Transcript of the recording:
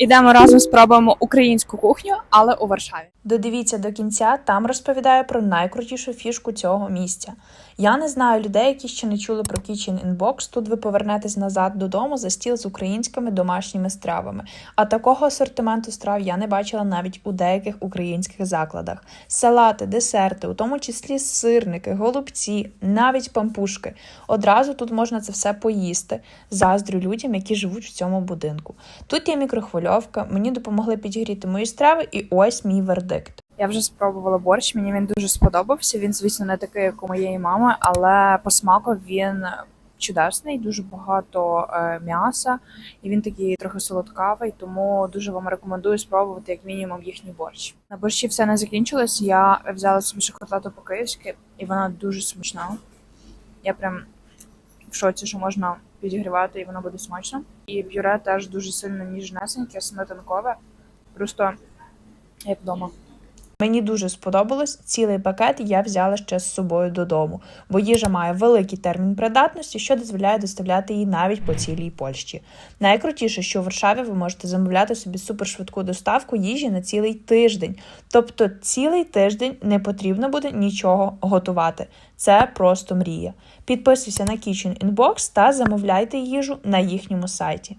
Ідемо разом спробуємо українську кухню, але у Варшаві. Додивіться до кінця, там розповідаю про найкрутішу фішку цього місця. Я не знаю людей, які ще не чули про Kitchen Inbox. Тут ви повернетесь назад додому за стіл з українськими домашніми стравами. А такого асортименту страв я не бачила навіть у деяких українських закладах: салати, десерти, у тому числі сирники, голубці, навіть пампушки. Одразу тут можна це все поїсти. Заздрю людям, які живуть в цьому будинку. Тут є мікрохвильовка, мені допомогли підігріти мої страви, і ось мій вердикт. Я вже спробувала борщ, мені він дуже сподобався. Він, звісно, не такий, як у моєї мами, але по смаку він чудесний, дуже багато е, м'яса, і він такий трохи солодкавий, тому дуже вам рекомендую спробувати як мінімум їхній борщ. На борщі все не закінчилось. Я взяла собі ще котлету по-київськи, і вона дуже смачна. Я прям в шоці, що можна підігрівати, і воно буде смачно. І пюре теж дуже сильно ніжнесеньке, сметанкове, просто як вдома. Мені дуже сподобалось. Цілий пакет я взяла ще з собою додому, бо їжа має великий термін придатності, що дозволяє доставляти її навіть по цілій Польщі. Найкрутіше, що в Варшаві ви можете замовляти собі супершвидку доставку їжі на цілий тиждень. Тобто цілий тиждень не потрібно буде нічого готувати. Це просто мрія. Підписуйся на Kitchen Inbox та замовляйте їжу на їхньому сайті.